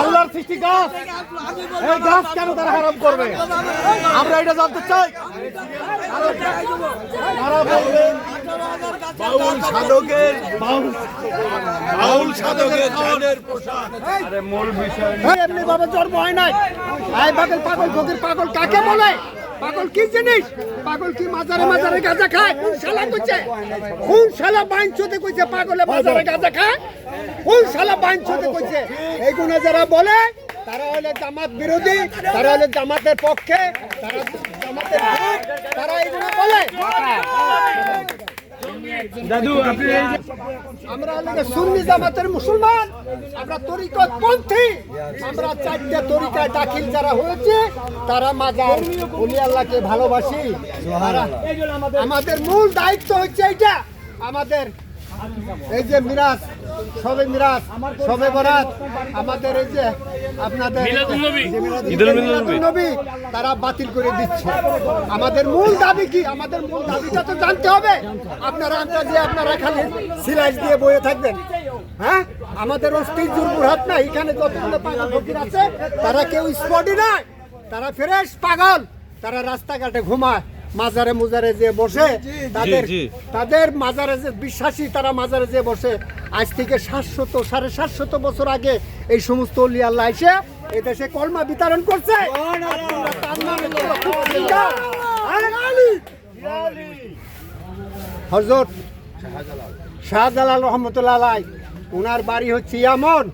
আল্লাহর সৃষ্টি গাছ। এই গাছ কেন তারা হারাম করবে? আমরা এটা জানতে চাই। তারা বলবেন বাউল সাধকের বাউল বাউল সাধকের ধানের পোশাক এই এমনি ভাবে জন্ম হয় নাই। আই পাগল পাগল ফকির পাগল কাকে বলে? পাগল কি জিনিস? পাগল কি মাজারে মাজারে গাঁজা খায়? কোন শালা কইছে? কোন শালা চোদে কইছে পাগলে মাজারে গাঁজা খায়? কোন শালা চোদে কইছে? এইগুলো যারা বলে, তারা হলে জামাত বিরোধী, তারা হলে জামাতের পক্ষে, তারা জামাতের তারা এইগুলো বলে। আমরা হলে সুন্নি জামাতের মুসলমান। আমরা তরিকত পন্থী আমরা চারটে তরিকায় দাখিল যারা হয়েছে, তারা মাজার। উনি আল্লাহকে ভালোবাসি। আমাদের মূল দায়িত্ব হচ্ছে এইটা। আমাদের এই যে মিরাজ সবে মিরাজ সবে বরাত আমাদের এই যে আপনাদের নবী। তারা বাতিল করে দিচ্ছে। আমাদের মূল দাবি কি? আমাদের মূল দাবিটা তো জানতে হবে। আপনারা আমরা যে আপনারা খালি সিলাইস দিয়ে বয়ে থাকবেন। হ্যাঁ? আমাদের অস্থির জুরবুরহাট না এখানে যতগুলো পাগল ফকির আছে তারা কেউ স্পটই নয় তারা ফ্রেশ পাগল। তারা রাস্তাঘাটে ঘুমায়। মাজারে মুজারে যে বসে তাদের তাদের মাজারে যে বিশ্বাসী তারা মাজারে যে বসে। আজ থেকে সাতশত সাড়ে সাতশত বছর আগে এই সমস্ত অলি আল্লাহ এসে এই দেশে কলমা বিতরণ করছে। হজরত শাহজালাল রহমতুল্লাহ আলাই ওনার বাড়ি হচ্ছে ইয়ামন।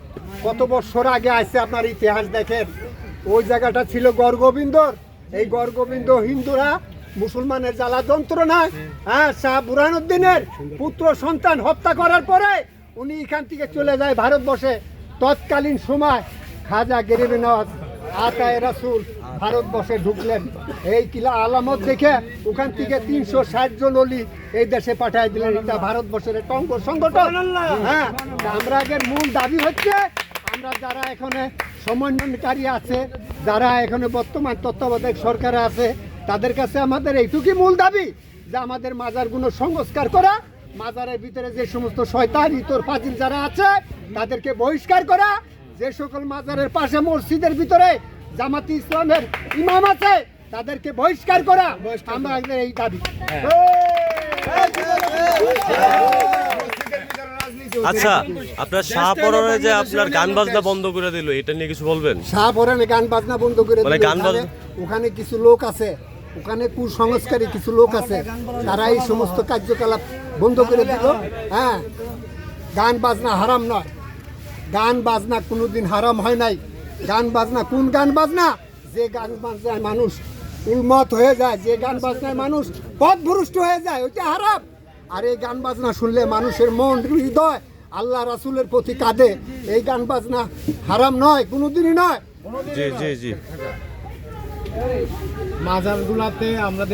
কত বছর আগে আসছে আপনার ইতিহাস দেখেন। ওই জায়গাটা ছিল গড়গোবিন্দর। এই গড়গোবিন্দ হিন্দুরা মুসলমানের জ্বালা যন্ত্রণা হ্যাঁ শাহ বুরহানুদ্দিনের পুত্র সন্তান হত্যা করার পরে উনি এখান থেকে চলে যায় ভারতবর্ষে। তৎকালীন সময় খাজা গরিব নওয়াজ আতায় রাসুল ভারতবর্ষে ঢুকলেন। এই কিলা আলামত দেখে ওখান থেকে তিনশো ষাট জন অলি এই দেশে পাঠিয়ে দিলেন। এটা ভারতবর্ষের একটা অঙ্গ সংগঠন। হ্যাঁ আমরা আগের মূল দাবি হচ্ছে আমরা যারা এখানে সমন্বয়কারী আছে যারা এখানে বর্তমান তত্ত্বাবধায়ক সরকার আছে তাদের কাছে আমাদের এইটুকুই মূল দাবি যে আমাদের মাজারগুলো সংস্কার করা মাজারের ভিতরে যে সমস্ত শয়তান ইতর ফাজিল যারা আছে তাদেরকে বহিষ্কার করা যে সকল মাজারের পাশে মসজিদের ভিতরে জামাতি ইসলামের ইমাম আছে তাদেরকে বহিষ্কার করা আমাদের এই দাবি। আচ্ছা আপনার শাহপরনে যে আপনার গান বাজনা বন্ধ করে দিল এটা নিয়ে কিছু বলবেন? শাহপরানে গান বাজনা বন্ধ করে মানে দিল। ওখানে কিছু লোক আছে ওখানে কুসংস্কারী কিছু লোক আছে, তারা এই সমস্ত কার্যকলাপ বন্ধ করে দিল। হ্যাঁ গান বাজনা হারাম নয়। গান বাজনা কোনোদিন হারাম হয় নাই। গান বাজনা কোন গান বাজনা? যে গান বাজনায় মানুষ উন্মত হয়ে যায়, যে গান বাজনায় মানুষ পথভ্রষ্ট হয়ে যায়, ওইটা হারাম। আর এই গান বাজনা শুনলে মানুষের মন হৃদয় আল্লাহ রাসুলের প্রতি কাঁদে। এই গান বাজনা হারাম নয়, কোনোদিনই নয়। জি জি জি। মাজারগুলাতে আমরা